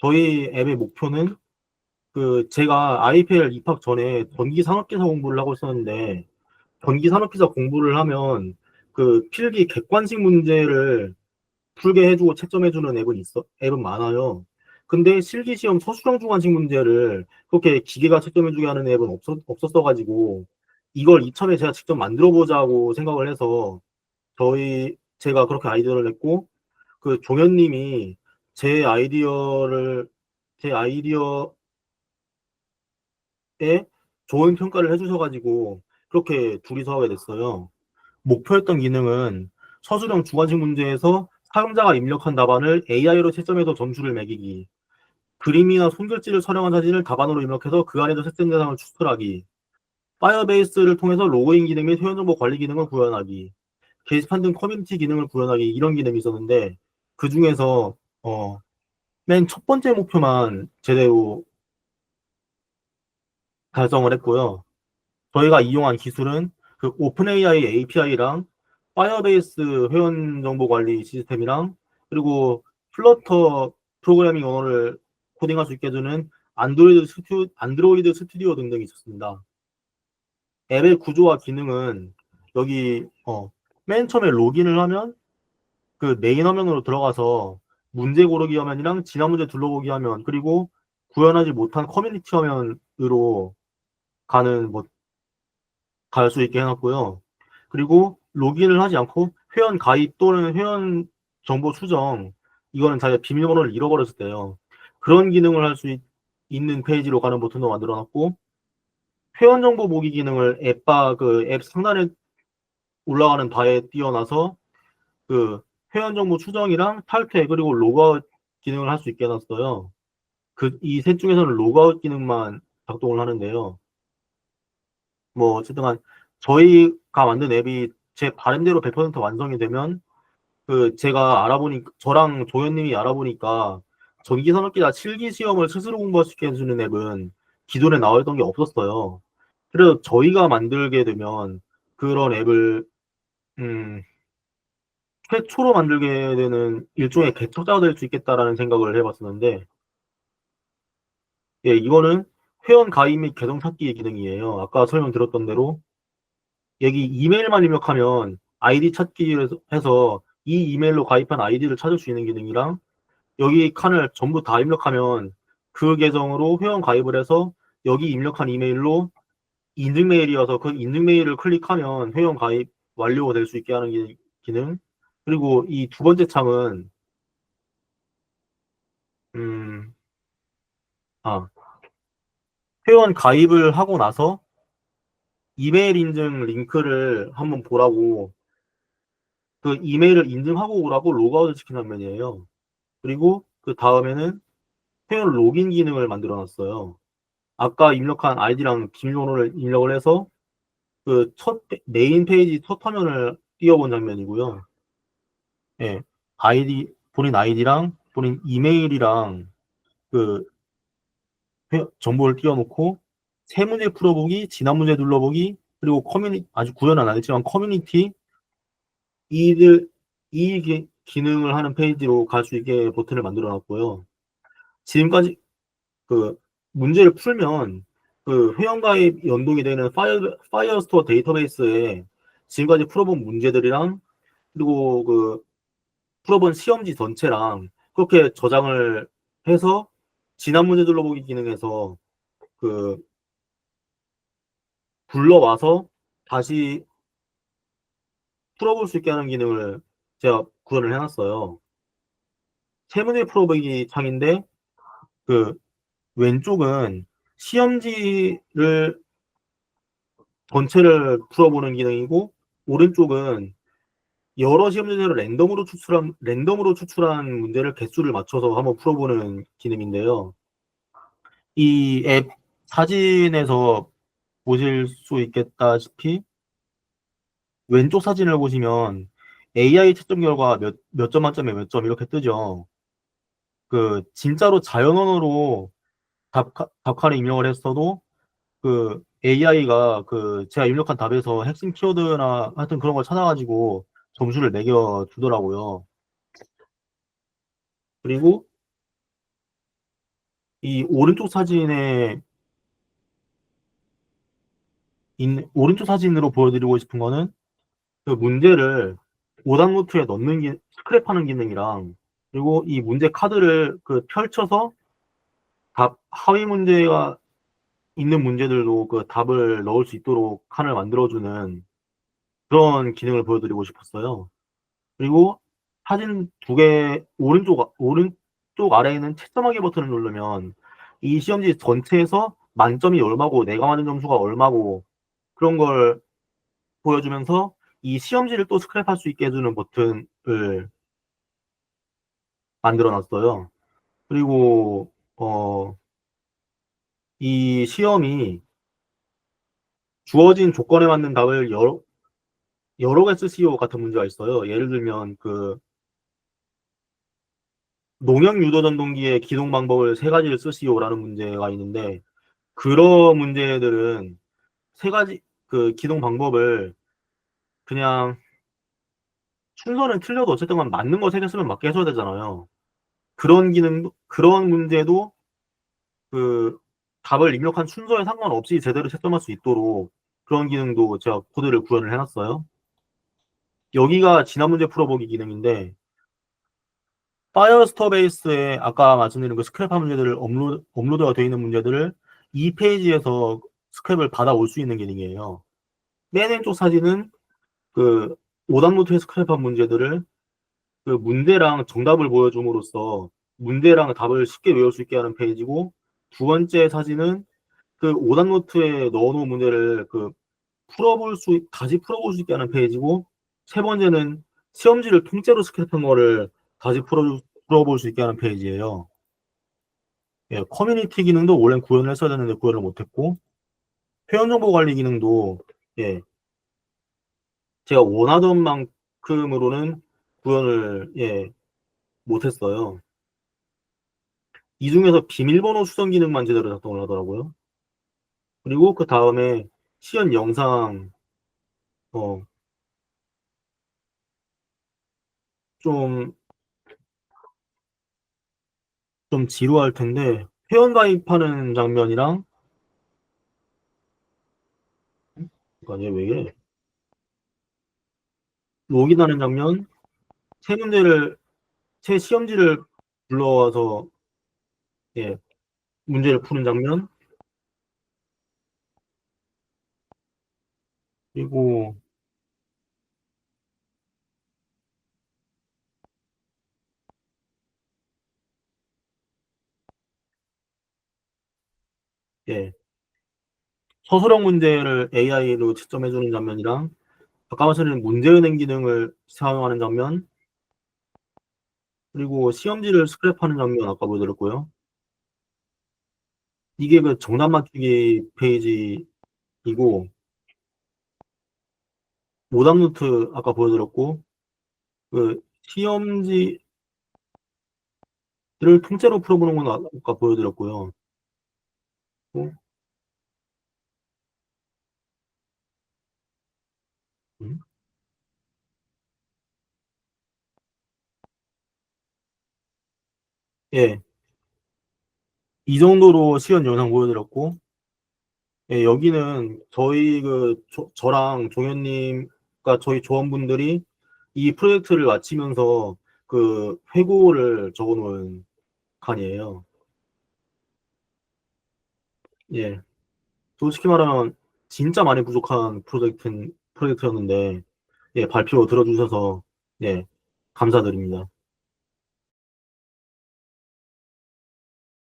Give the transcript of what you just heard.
저희 앱의 목표는 그 제가 IPL 입학 전에 전기 산업기사 공부를 하고 있었는데 전기 산업기사 공부를 하면 그 필기 객관식 문제를 풀게 해주고 채점해주는 앱은 있어 앱은 많아요. 근데 실기 시험 서술형 주관식 문제를 그렇게 기계가 채점해주게 하는 앱은 없었, 없었어가지고 이걸 이참에 제가 직접 만들어 보자고 생각을 해서 저희 제가 그렇게 아이디어를 냈고 그 종현님이 제 아이디어를 제 아이디어에 좋은 평가를 해주셔가지고 그렇게 둘이서 하게 됐어요. 목표했던 기능은 서술형 주관식 문제에서 사용자가 입력한 답안을 AI로 채점해서 점수를 매기기 그림이나 손글씨를 촬영한 사진을 답안으로 입력해서 그 안에서 채점 대상을 추출하기 파이어베이스를 통해서 로그인 기능 및 회원정보 관리 기능을 구현하기 게시판 등 커뮤니티 기능을 구현하기 이런 기능이 있었는데 그 중에서 어, 맨 첫 번째 목표만 제대로 달성을 했고요. 저희가 이용한 기술은 그 오픈AI API랑 파이어베이스 회원 정보 관리 시스템이랑 그리고 플러터 프로그래밍 언어를 코딩할 수 있게 해주는 안드로이드 스튜 안드로이드 스튜디오 등등이 있었습니다. 앱의 구조와 기능은 여기 어, 맨 처음에 로gin을 하면 그 메인 화면으로 들어가서 문제 고르기 화면이랑 지난 문제 둘러보기 화면 그리고 구현하지 못한 커뮤니티 화면으로 가는 뭐 갈 수 있게 해놨고요. 그리고 로gin을 하지 않고 회원 가입 또는 회원 정보 수정 이거는 자기가 비밀번호를 잃어버렸을 때요. 그런 기능을 할 수 있는 페이지로 가는 버튼도 만들어놨고 회원 정보 보기 기능을 앱바 그 앱 상단에 올라가는 바에 띄워놔서 그 회원 정보 추정이랑 탈퇴 그리고 로그아웃 기능을 할 수 있게 해놨어요. 그 이 셋 중에서는 로그아웃 기능만 작동을 하는데요. 뭐 어쨌든 간 저희가 만든 앱이 제 바람대로 100% 완성이 되면 그 제가 알아보니 저랑 조현님이 알아보니까 전기산업기사 7기 시험을 스스로 공부시켜 해주는 앱은 기존에 나와있던 게 없었어요. 그래서 저희가 만들게 되면 그런 앱을 음, 최초로 만들게 되는 일종의 개척자가 될 수 있겠다라는 생각을 해봤었는데 예, 이거는 회원 가입 및 계정 찾기 기능이에요. 아까 설명드렸던 대로 여기 이메일만 입력하면 아이디 찾기를 해서 이 이메일로 가입한 아이디를 찾을 수 있는 기능이랑 여기 칸을 전부 다 입력하면 그 계정으로 회원 가입을 해서 여기 입력한 이메일로 인증 메일이어서 그 인증 메일을 클릭하면 회원 가입 완료가 될수 있게 하는 기, 기능 그리고 이 두 번째 창은 음, 아, 회원 가입을 하고 나서 이메일 인증 링크를 한번 보라고 그 이메일을 인증하고 오라고 로그아웃을 시킨 화면이에요. 그리고 그 다음에는 회원 로긴 기능을 만들어 놨어요. 아까 입력한 아이디랑 비밀번호를 입력을 해서 그 첫 메인 페이지 첫 화면을 띄워본 장면이고요. 예, 아이디 본인 아이디랑 본인 이메일이랑 그 회, 정보를 띄워놓고 세 문제 풀어보기, 지난 문제 눌러보기, 그리고 커뮤니 아직 구현은 안 했지만 커뮤니티 이들 이 기, 기능을 하는 페이지로 갈수 있게 버튼을 만들어 놨고요. 지금까지 그 문제를 풀면 그 회원가입 연동이 되는 파이어, 파이어스토어 데이터베이스에 지금까지 풀어본 문제들이랑 그리고 그 풀어본 시험지 전체랑 그렇게 저장을 해서 지난 문제 둘러보기 기능에서 그 불러와서 다시 풀어볼 수 있게 하는 기능을 제가 구현을 해놨어요. 세문제 풀어보기 창인데 그 왼쪽은 시험지를 전체를 풀어보는 기능이고 오른쪽은 여러 시험 문제를 랜덤으로 추출한 랜덤으로 추출한 문제를 개수를 맞춰서 한번 풀어보는 기능인데요. 이 앱 사진에서 보실 수 있겠다시피 왼쪽 사진을 보시면 AI 채점 결과 몇, 몇 점 만점에 몇 점 이렇게 뜨죠. 그 진짜로 자연 언어로 답, 답칸에 입력을 했어도 그 AI가 그 제가 입력한 답에서 핵심 키워드나 하여튼 그런 걸 찾아가지고 점수를 매겨 주더라고요. 그리고 이 오른쪽 사진에 있는 오른쪽 사진으로 보여드리고 싶은 거는 그 문제를 5단 노트에 넣는 기, 스크랩하는 기능이랑 그리고 이 문제 카드를 그 펼쳐서 답 하위 문제가 있는 문제들도 그 답을 넣을 수 있도록 칸을 만들어주는 그런 기능을 보여드리고 싶었어요. 그리고 사진 두 개 오른쪽 오른쪽 아래에 있는 채점하기 버튼을 누르면 이 시험지 전체에서 만점이 얼마고 내가 맞은 점수가 얼마고 그런 걸 보여주면서 이 시험지를 또 스크랩할 수 있게 해주는 버튼을 만들어 놨어요. 그리고 어, 이 시험이 주어진 조건에 맞는 답을 여러, 여러 개 쓰시오 같은 문제가 있어요. 예를 들면 그 농약 유도 전동기의 기동 방법을 세 가지를 쓰시오라는 문제가 있는데 그런 문제들은 세 가지 그 기동 방법을 그냥 순서는 틀려도 어쨌든 간 맞는 거세개 쓰면 맞게 해줘야 되잖아요. 그런 기능 그런 문제도 그 답을 입력한 순서에 상관없이 제대로 채점할 수 있도록 그런 기능도 제가 코드를 구현을 해놨어요. 여기가 지난 문제 풀어보기 기능인데 파이어스터 베이스에 아까 말씀드린 그 스크랩 문제들을 업로드, 업로드가 되어 있는 문제들을 이 페이지에서 스크랩을 받아올 수 있는 기능이에요. 맨 왼쪽 사진은 그 5단 노트에 스크랩한 문제들을 그 문제랑 정답을 보여줌으로써 문제랑 답을 쉽게 외울 수 있게 하는 페이지고 두 번째 사진은 그 5단 노트에 넣어놓은 문제를 그 풀어볼 수 다시 풀어볼 수 있게 하는 페이지고 세 번째는 시험지를 통째로 스크랩한 거를 다시 풀어, 풀어볼 수 있게 하는 페이지예요. 예, 커뮤니티 기능도 원래 구현을 했어야 되는데 구현을 못했고 회원정보 관리 기능도 예, 제가 원하던 만큼으로는 구현을 예, 못했어요. 이 중에서 비밀번호 수정 기능만 제대로 작동을 하더라고요. 그리고 그 다음에 시연 영상 어, 좀, 좀 지루할 텐데, 회원 가입하는 장면이랑, 아니, 왜 이래? 로그인하는 장면, 새 문제를, 새 시험지를 불러와서, 예, 문제를 푸는 장면, 그리고, 예, 서술형 문제를 AI로 채점해 주는 장면이랑, 아까 말씀드린 문제은행 기능을 사용하는 장면, 그리고 시험지를 스크랩하는 장면 아까 보여드렸고요. 이게 그 정답 맞추기 페이지이고, 오답 노트 아까 보여드렸고, 그 시험지를 통째로 풀어보는 건 아까 보여드렸고요. 어? 음? 예. 이 정도로 시연 영상 보여드렸고, 예, 여기는 저희 그 저, 저랑 종현님과 저희 조원분들이 이 프로젝트를 마치면서 그 회고를 적어놓은 칸이에요. 예. 솔직히 말하면 진짜 많이 부족한 프로젝트, 프로젝트였는데, 예, 발표 들어주셔서, 예, 감사드립니다.